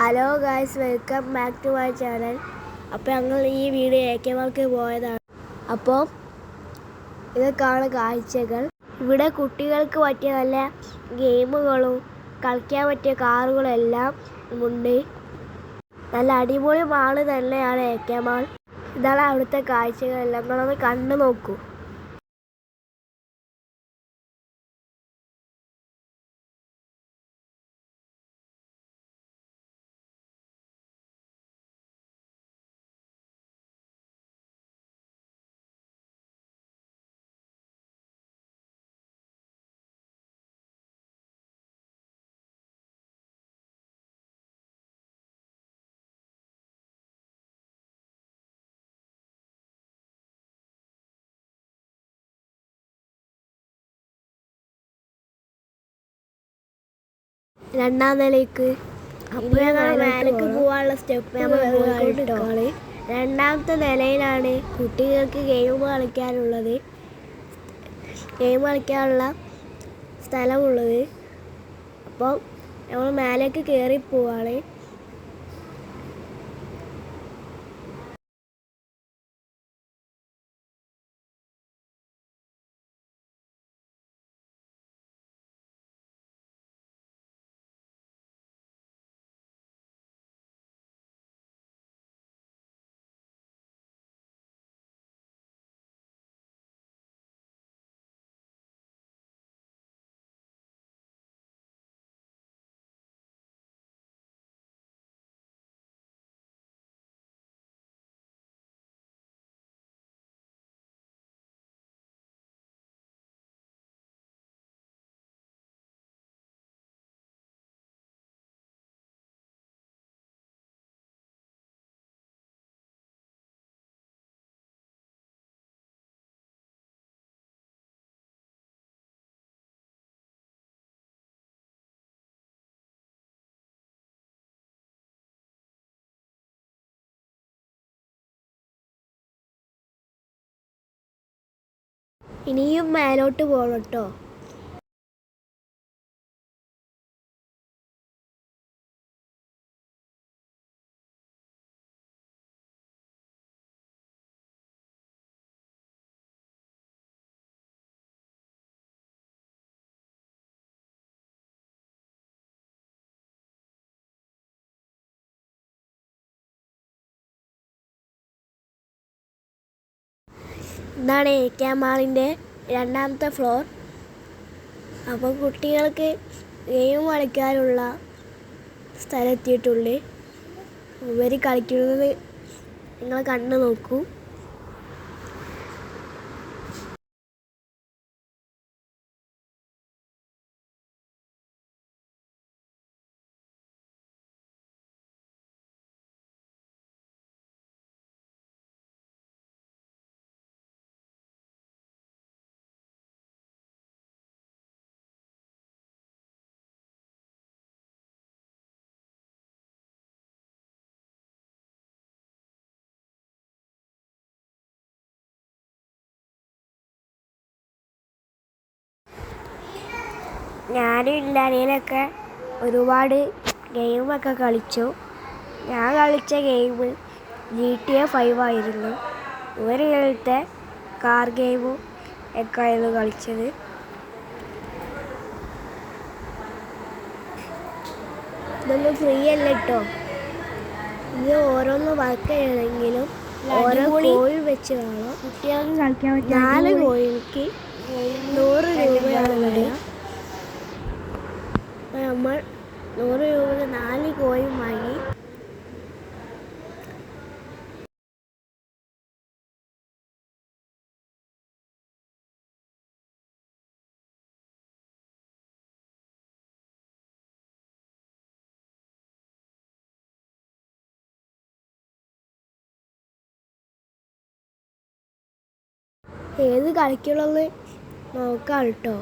Hello guys welcome back to my channel അപ്പോൾ ഞങ്ങൾ ഈ വീഡിയോ ഏക്കമാർക്ക് പോയതാണ്. അപ്പോൾ ഇതൊക്കെയാണ് കാഴ്ചകൾ. ഇവിടെ കുട്ടികൾക്ക് പറ്റിയ നല്ല ഗെയിമുകളും കളിക്കാൻ പറ്റിയ കാറുകളും എല്ലാം ഉണ്ട്. നല്ല അടിപൊളി മാൾ തന്നെയാണ് ഏക്കെ മാൾ ഇതാണ് അവിടുത്തെ കാഴ്ചകളെല്ലാം നിങ്ങളൊന്ന് കണ്ടു നോക്കൂ. രണ്ടാം നിലയ്ക്ക്. മേലേക്ക് പോകാനുള്ള സ്റ്റെപ്പ് നമ്മൾ രണ്ടാമത്തെ നിലയിലാണ് കുട്ടികൾക്ക് ഗെയിം കളിക്കാനുള്ളത്. ഗെയിം കളിക്കാനുള്ള സ്ഥലമുള്ളത്. അപ്പോൾ നമ്മൾ മേലേക്ക് കയറി പോവാണ്. ഇനിയും മേലോട്ട് പോകണം കേട്ടോ ഇതാണ് എ കെ മാളിന്റെ രണ്ടാമത്തെ ഫ്ലോർ അപ്പോൾ കുട്ടികൾക്ക് ഗെയിം കളിക്കാനുള്ള സ്ഥലം എത്തിയിട്ടുണ്ട്. ഇവർ കളിക്കുന്നത് നിങ്ങൾ കണ്ടു നോക്കൂ. ഞാനും ഇല്ലാനയിലൊക്കെ ഒരുപാട് ഗെയിമൊക്കെ കളിച്ചു. ഞാൻ കളിച്ച game G T A five ആയിരുന്നു. ഇവർ കളിത്തെ കാർ ഗെയിമും ഒക്കെ ആയിരുന്നു കളിച്ചത്. ഇതൊന്നും ഫ്രീ അല്ല കേട്ടോ ഇത് ഓരോന്ന് വർക്ക് ചെയ്യണമെങ്കിലും ഓരോ കോയിൽ വെച്ച് വേണം. കുട്ടികൾക്ക് കളിക്കാൻ നാല് കോയിൽക്ക് നൂറ് രൂപയാണ് അപ്പോൾ നമ്മൾ നൂറ് രൂപയുടെ നാല് കോയും വാങ്ങി. ഏത് കളിക്കുള്ളത് നോക്കാം കേട്ടോ